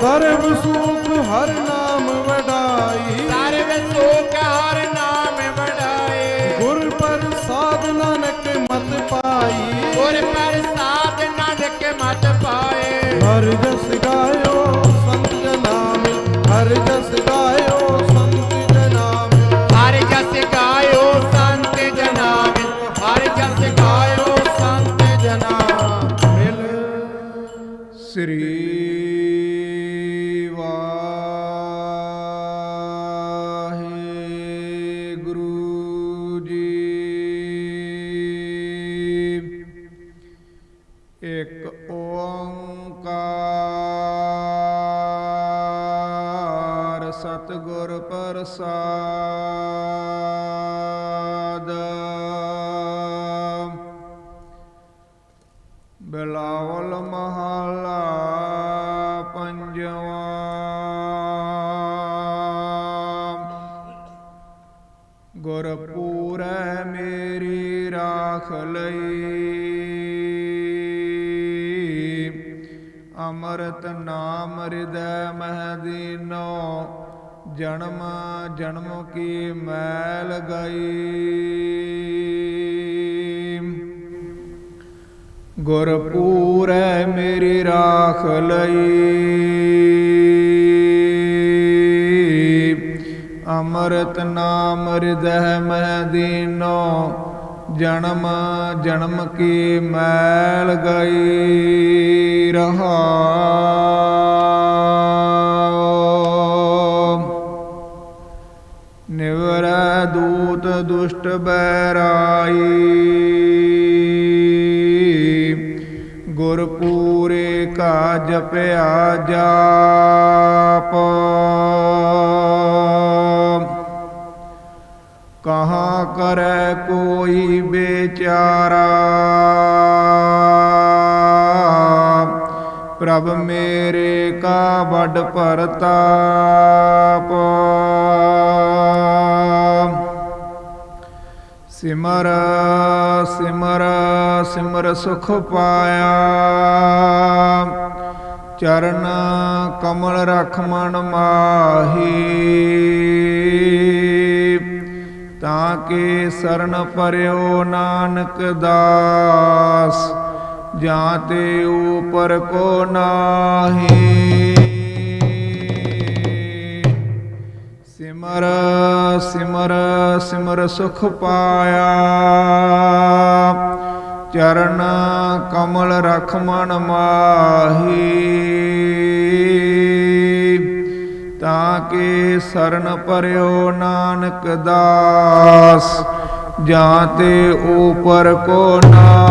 ਸਰਬ ਸੁਖ ਹਰ ਨਾਮ ਵਡਾਈ। ਸਰਬ ਸੁਖ ਹਰ ਨਾਮ ਵਡਾਏ। ਗੁਰ ਪ੍ਰਸਾਦ ਨਾਨਕ ਮਤ ਪਾਈ। ਗੁਰ ਪ੍ਰਸਾਦ ਨਾਨਕ ਮਤ ਪਾਏ। ਹਰ ਜਸ ਗਾਇਓ ਸੰਤ ਜਨਾਮ। ਹਰ ਜਸ ਗਾਇਓ ਸੰਤ ਜਨਾਮ। ਹਰ ਜਸ ਗਾਇਓ ਸੰਤ ਜਨਾਮ। ਹਰ ਜਸ ਗਾਇਓ ਇੱਕ ਓੰਕਾਰ ਸਤਿਗੁਰ ਪ੍ਰਸਾਦ। ਬਿਲਾਵਲ ਮਹਲਾ ਪੰਜਵਾਂ। ਗੁਰ ਮੇਰੀ ਰਾਖ ਲਈ। ਅੰਮ੍ਰਿਤ ਨਾਮ ਹਿਰਦੈ ਮਹਿ ਦੀਨੋ, ਜਨਮ ਜਨਮ ਕੀ ਮੈਲ ਗਈ। ਗੁਰ ਪੂਰੈ ਮੇਰੀ ਰਾਖ ਲਈ। ਅੰਮ੍ਰਿਤ ਨਾਮ ਹਿਰਦੈ ਮਹਿ ਦੀਨੋ ਜਨਮ ਜਨਮ ਕੀ ਮੈਲ ਗਈ ਰਹਾਉ। ਨਿਵਰੈ ਦੂਤ ਦੁਸ਼ਟ ਬੈਰਾਈ। ਗੁਰ ਪੂਰੇ ਕਾ ਜਪਿਆ ਜਾਪ। ਕਹਾ ਕਰੈ ਕੋਈ ਵਿਚਾਰਾ? ਪ੍ਰਭ ਮੇਰੇ ਕਾ ਵੱਡ ਪਰਤਾਪ। ਸਿਮਰ ਸਿਮਰ ਸਿਮਰ ਸੁਖ ਪਾਇਆ। ਚਰਨ ਕਮਲ ਰਖ ਮਨ ਮਾਹੀ। ਕੇ ਸਰਨ ਪਰਿਓ ਨਾਨਕ ਦਾਸ ਜਾਂ ਤੇ ਉਪਰ ਕੋ ਨਾਹੀ। ਸਿਮਰ ਸਿਮਰ ਸਿਮਰ ਸੁਖ ਪਾਇਆ। ਚਰਨ ਕਮਲ ਰਖ ਮਨ ਮਾਹੀ। ਕੇ ਸਰਨ ਪਰਿਓ ਨਾਨਕ ਦਾਸ ਜਾਂ ਤੇ ਉਪਰ ਕੋ ਨਾ